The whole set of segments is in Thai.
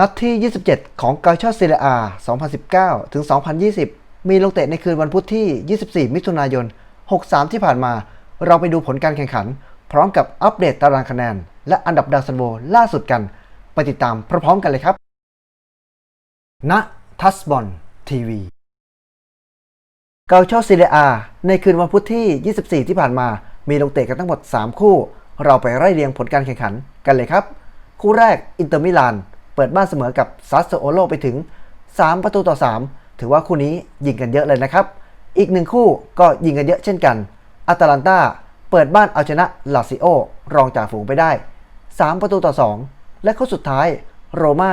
นัดที่ 27 ของกาชาซีเรียอา2019 ถึง 2020 มีลงเตะในคืนวันพุธที่ 24 มิถุนายน 63 ที่ผ่านมา เราไปดูผลการแข่งขัน พร้อมกับอัปเดตตารางคะแนน และอันดับดาวซันโวล่าสุดกัน ไปติดตามพร้อมๆกันเลยครับ ณ ทัสบอลทีวี เกาชอซีเรียอาในคืนวันพุธที่ 24 ที่ผ่านมา มีลงเตะกันทั้งหมด 3 คู่ เราไปไล่เรียงผลการแข่งขันกันเลยครับ คู่แรกอินเตอร์มิลาน เปิดบ้านเสมอกับซัสโซโอโลไปถึง 3 ประตูต่อ 3 ถือว่าคู่นี้ยิงกันเยอะเลยนะครับ อีกหนึ่งคู่ก็ยิงกันเยอะเช่นกันอาตาลันตาเปิดบ้านเอาชนะลาซิโอรองจากฝูงไปได้ 3 ประตูต่อ 2 และคู่สุดท้ายโรม่า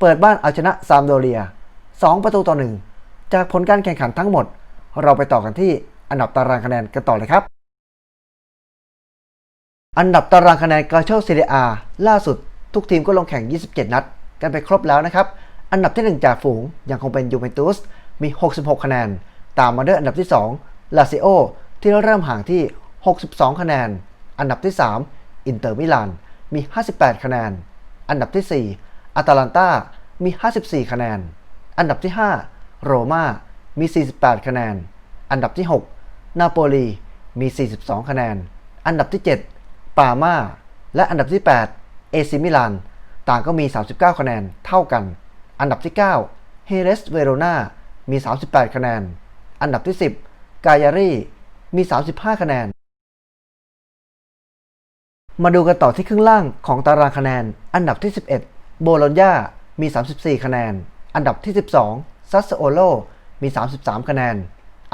เปิดบ้านเอาชนะซามโดเรีย 2 ประตูต่อ 1 จากผลการแข่งขันทั้งหมด เราไปต่อกันที่อันดับตารางคะแนนกันต่อเลยครับอันดับตารางคะแนนกาโชซีเรียอาล่าสุด ทุกทีมก็ลงแข่ง 27 นัด กันไปครบแล้วนะครับ อันดับที่ 1 จากฝูงยังคงเป็นยูเวนตุสมี 66 คะแนน ตามมาด้วยอันดับที่2ลาซิโอที่เริ่มห่างที่ 62 คะแนน อันดับที่ 3 อินเตอร์มิลานมี 58 คะแนน อันดับที่ 4อาตาลันตามี 54 คะแนน อันดับที่ 5 โรม่ามี 48 คะแนน อันดับที่ 6 นาโปลีมี 42 คะแนน อันดับที่ 7 ปามาและอันดับที่ 8 เอซิมิลานต่างก็มี 39 คะแนนเท่ากัน อันดับที่ 9 เฮเรสเวโรนามี 38 คะแนน อันดับที่ 10 กายารีมี 35 คะแนน มาดูกันต่อที่ครึ่งล่างของตารางคะแนน อันดับที่ 11 โบโลญญามี 34 คะแนน อันดับที่ 12 ซัสโอโลมี 33 คะแนน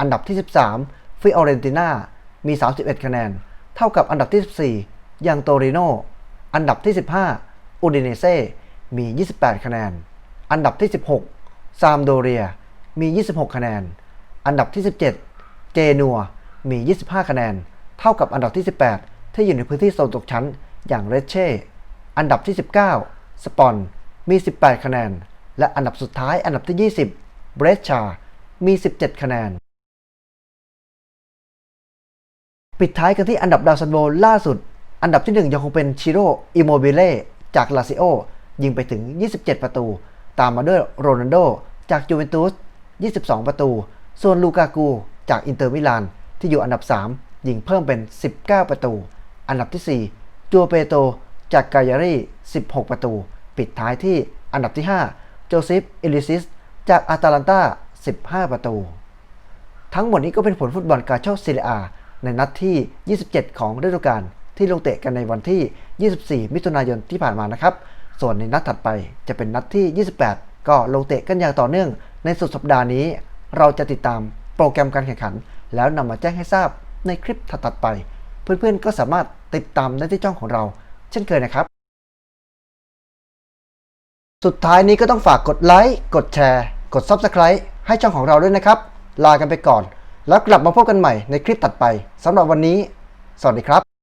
อันดับที่ 13 ฟิออเรนติน่ามี 31 คะแนน เท่ากับอันดับที่ 14ยังโตริโน อันดับที่ 15 อูดิเนเซ่มี 28 คะแนน อันดับที่ 16 ซามโดเรีย มี 26 คะแนน อันดับที่ 17 เจนัว มี 25 คะแนน เท่ากับอันดับที่ 18 ที่อยู่ในพื้นที่โซนตกชั้น อย่างเรเช่ อันดับที่ 19 สปอน มี 18 คะแนน และอันดับสุดท้ายอันดับที่ 20 เบรชชา มี 17 คะแนน ปิดท้ายกันที่อันดับดาวซันโวล่าสุด อันดับที่ 1 ยังคงเป็นชิโร่อิโมบิเล่จากลาซิโอยิงไปถึง 27 ประตู ตามมาด้วยโรนัลโดจากยูเวนตุส 22 ประตู ส่วนลูกากูจากอินเตอร์มิลานที่อยู่อันดับ 3 ยิงเพิ่มเป็น 19 ประตู อันดับที่ 4 จัวเปโตจากกายารี16 ประตู ปิดท้ายที่อันดับที่ 5 โจเซฟเอลิซิส จากอาตาลันตา15 ประตู ทั้งหมดนี้ก็เป็นผลฟุตบอลกาโชซีเรียอาในนัดที่ 27 ของฤดูกาล ที่ลงเตะกันในวันที่ 24 มิถุนายนที่ผ่านมานะครับ ส่วนในนัดถัดไปจะเป็นนัดที่ 28 ก็ลงเตะกันอย่างต่อเนื่อง ในสุดสัปดาห์นี้ เราจะติดตามโปรแกรมการแข่งขัน แล้วนำมาแจ้งให้ทราบในคลิปถัดไป เพื่อนๆก็สามารถติดตามได้ที่ช่องของเรา เช่นเคยนะครับ สุดท้ายนี้ก็ต้องฝากกดไลค์กดแชร์ กด Subscribe ให้ช่องของเราด้วยนะครับ ลากันไปก่อน แล้วกลับมาพบกันใหม่ในคลิปถัดไปสำหรับวันนี้ สวัสดีครับ